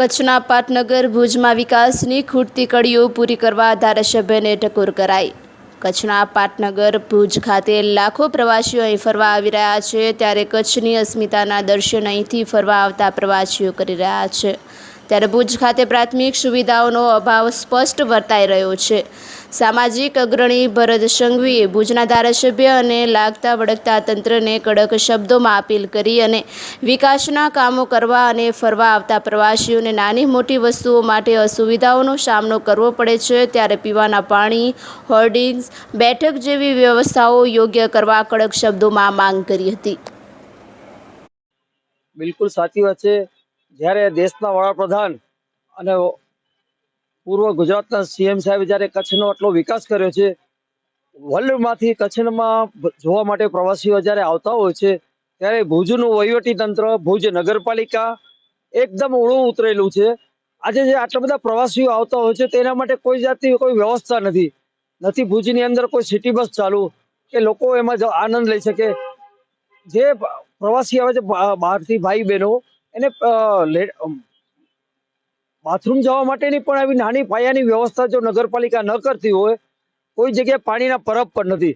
કચ્છના પાટનગર ભુજમાં વિકાસની ખૂટતી કડીઓ પૂરી કરવા ધારાસભ્યને ટકોર કરાઈ. કચ્છના પાટનગર ભુજ ખાતે લાખો પ્રવાસીઓ અહીં ફરવા આવી રહ્યા છે, ત્યારે કચ્છની અસ્મિતાના દર્શન અહીંથી ફરવા આવતા પ્રવાસીઓ કરી રહ્યા છે. ત્યારે ભુજ ખાતે પ્રાથમિક સુવિધાઓનો અભાવ સ્પષ્ટ વર્તાઈ રહ્યો છે. સામાજિક અગ્રણી ભરત સંઘવીએ ભુજના ધારાસભ્ય અને લાગતા વળગતા તંત્રને કડક શબ્દોમાં અપીલ કરી અને વિકાસના કામો કરવા અને ફરવા આવતા પ્રવાસીઓને નાની મોટી વસ્તુઓ માટે અસુવિધાઓનો સામનો કરવો પડે છે ત્યારે પીવાના પાણી, હોર્ડિંગ્સ, બેઠક જેવી વ્યવસ્થાઓ યોગ્ય કરવા કડક શબ્દોમાં માંગ કરી હતી. બિલકુલ સાચી વાત છે. જ્યારે દેશના વડાપ્રધાન અને પૂર્વ ગુજરાતના સીએમ સાહેબે જ્યારે કચ્છનો આટલો વિકાસ કર્યો છે, વર્લ્ડમાંથી કચ્છમાં જોવા માટે પ્રવાસીઓ જ્યારે આવતા હોય છે, ત્યારે ભુજનું વહીવટી તંત્ર ભુજ નગરપાલિકા એકદમ ઓળું ઉતરેલું છે. આજે જે આટલા બધા પ્રવાસીઓ આવતા હોય છે, તેના માટે કોઈ જાતની કોઈ વ્યવસ્થા નથી. નથી ભુજની અંદર કોઈ સિટી બસ ચાલુ કે લોકો એમાં આનંદ લઈ શકે. જે પ્રવાસી આવે છે બહારથી ભાઈ બહેનો એને બાથરૂમ જવા માટેની પણ આવી નાની પાયાની વ્યવસ્થા જો નગરપાલિકા ન કરતી હોય, કોઈ જગ્યાએ પાણીના પરબ પણ નથી.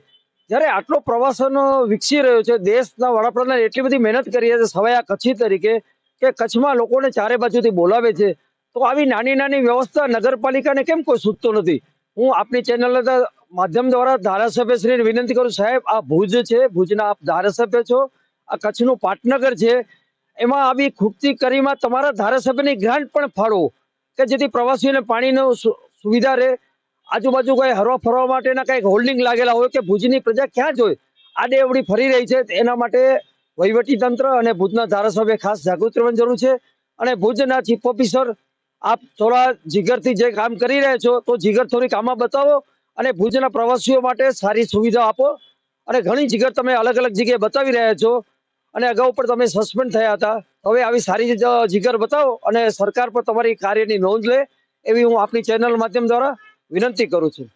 જ્યારે આટલો પ્રવાસન વિકસી રહ્યો છે, દેશના વડાપ્રધાને એટલી બધી મહેનત કરી છે સવાયા કચ્છી તરીકે, કે કચ્છમાં લોકોને ચારે બાજુથી બોલાવે છે, તો આવી નાની નાની વ્યવસ્થા નગરપાલિકાને કેમ કોઈ સૂચતો નથી? હું આપની ચેનલ માધ્યમ દ્વારા ધારાસભ્યશ્રીને વિનંતી કરું સાહેબ, આ ભુજ છે, ભુજના આપ ધારાસભ્ય છો, આ કચ્છનું પાટનગર છે એમાં આવી ખૂટતી કરીમાં તમારા ધારાસભ્યની ગ્રાન્ટ પણ ફાળવો કે જેથી પ્રવાસીઓને પાણીનો સુવિધા રહે. આજુબાજુ કઈ હરવા ફરવા માટેના કંઈક હોલ્ડિંગ લાગેલા હોય કે ભુજની પ્રજા ક્યાં જોઈ આડે અવડી ફરી રહી છે. એના માટે તંત્ર અને ભુજના ધારાસભ્ય ખાસ જાગૃત રહેવાની જરૂર છે. અને ભુજના ચીફ ઓફિસર, આપ થોડા જીગરથી જે કામ કરી રહ્યા છો તો જીગર થોડી કામમાં બતાવો અને ભુજના પ્રવાસીઓ માટે સારી સુવિધા આપો. અને ઘણી જીગર તમે અલગ અલગ જગ્યાએ બતાવી રહ્યા છો. અને અગાઉ પણ તમે સસ્પેન્ડ થયા હતા. હવે આવી સારી જીગર બતાવો અને સરકાર પર તમારી કાર્યની નોંધ લે એવી હું આપની ચેનલ માધ્યમ દ્વારા વિનંતી કરું છું.